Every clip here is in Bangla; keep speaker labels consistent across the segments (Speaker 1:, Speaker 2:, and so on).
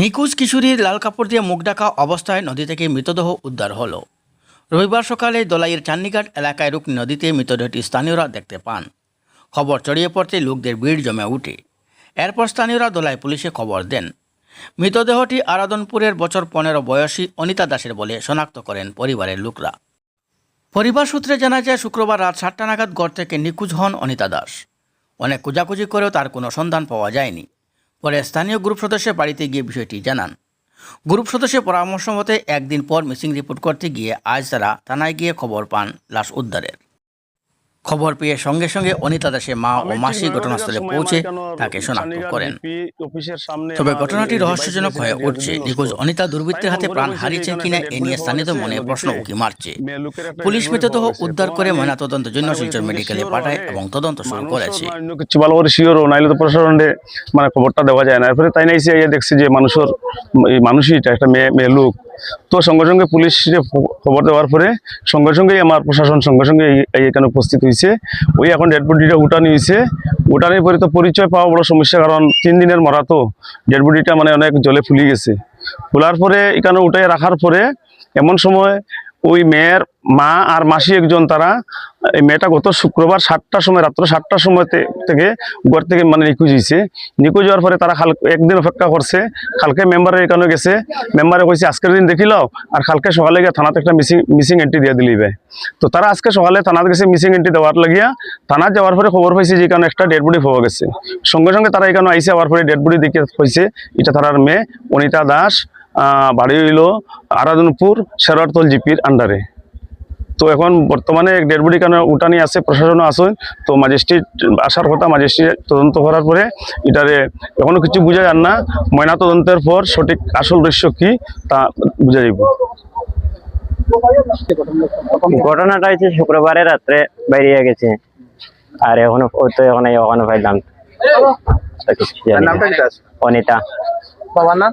Speaker 1: নিকুজ কিশোরীর লাল কাপড় দিয়ে মুখ ডাকা অবস্থায় নদী থেকে মৃতদেহ উদ্ধার হল রবিবার সকালে দোলাইয়ের চান্ডিঘাট এলাকায় রুকনি নদীতে মৃতদেহটি স্থানীয়রা দেখতে পান খবর ছড়িয়ে পড়তে লোকদের ভিড় জমে উঠে এরপর স্থানীয়রা দোলাই পুলিশে খবর দেন মৃতদেহটি আরাধনপুরের বছর পনেরো বয়সী অনিতা দাসের বলে শনাক্ত করেন পরিবারের লোকরা পরিবার সূত্রে জানা যায় শুক্রবার রাত সাতটা নাগাদ ঘর থেকে নিখুঁজ হন অনিতা দাস অনেক খোঁজাখুঁজি করেও তার কোনো সন্ধান পাওয়া যায়নি পরে স্থানীয় গ্রুপ সদস্যের বাড়িতে গিয়ে বিষয়টি জানান গ্রুপ সদস্যের পরামর্শ মতে একদিন পর মিসিং রিপোর্ট করতে গিয়ে আজ তারা থানায় গিয়ে খবর পান লাশ উদ্ধারের খবর পেয়ে সঙ্গে সঙ্গে অনিতা দাসের মা ও মাসি ঘটনাস্থলে পৌঁছে তাকে শনাক্ত করেন তবে ঘটনাটি রহস্যজনক হয়ে উঠছে নিখোঁজ অনিতা দুর্বৃত্তের হাতে প্রাণ হারিয়েছেন কিনা এ নিয়ে স্থানীয় মনে প্রশ্ন উকি মারছে পুলিশ মৃতদেহ উদ্ধার করে ময়নাতদন্তের জন্য শিলচর মেডিকেলে পাঠায় এবং তদন্ত শুরু করেছে
Speaker 2: প্রশাসনে মানে খবরটা দেওয়া যায় না এরপরে তাই না দেখছি যে মানুষের মানুষই একটা মেয়ে মেয়ে লোক তো সঙ্গে সঙ্গে পুলিশে খবর দেওয়ার পরে সঙ্গে সঙ্গেই আমার প্রশাসন সঙ্গে সঙ্গে এখানে উপস্থিত হয়েছে ওই এখন ডেড বডিটা হয়েছে উঠানির পরে তো পরিচয় পাওয়া বড় সমস্যা কারণ তিন দিনের মরা তো ডেড বডিটা মানে অনেক জলে ফুলিয়ে গেছে ফুলার পরে এখানে উঠাই রাখার পরে এমন সময় ওই মেয়ের মা আর মাসি একজন তারা এই মেয়েটা গত শুক্রবার সাতটার সময় রাত্র সাতটার সময় থেকে ঘর থেকে মানে নিখোঁজ হয়েছে নিখোঁজ হওয়ার পরে তারা একদিন অপেক্ষা করছে কালকে মেম্বারের এখানে গেছে মেম্বারে কইছে আজকের দিন দেখিল আর কালকে সকালে গিয়ে থানাতে একটা মিসিং মিসিং এন্ট্রি দিয়ে দিলিবে তো তারা আজকে সকালে থানাতে গেছে মিসিং এন্ট্রি দেওয়ার লাগিয়া থানা যাওয়ার পরে খবর পাইছে যে এখানে একটা ডেড বডি পাওয়া গেছে সঙ্গে সঙ্গে তারা এখানে আইসে আবার পরে ডেড বডি দেখে হয়েছে এটা তারার মেয়ে অনিতা দাস বাড়ি হইল আরাধনপুর শেরারতল জিপির আন্ডারে তো এখন বর্তমানে ডেড বডি কেন উঠানি আছে প্রশাসনও আসে তো ম্যাজিস্ট্রেট আসার কথা ম্যাজিস্ট্রেট তদন্ত করার পরে এটারে এখনও কিছু বোঝা যান না ময়না তদন্তের পর সঠিক আসল দৃশ্য কি তা বুঝা যাব
Speaker 3: ঘটনাটা হয়েছে শুক্রবারে রাত্রে বেরিয়ে গেছে আর এখনো তো এখন এখনো পাইলাম অনিতা বাবার নাম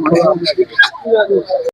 Speaker 3: なるほど。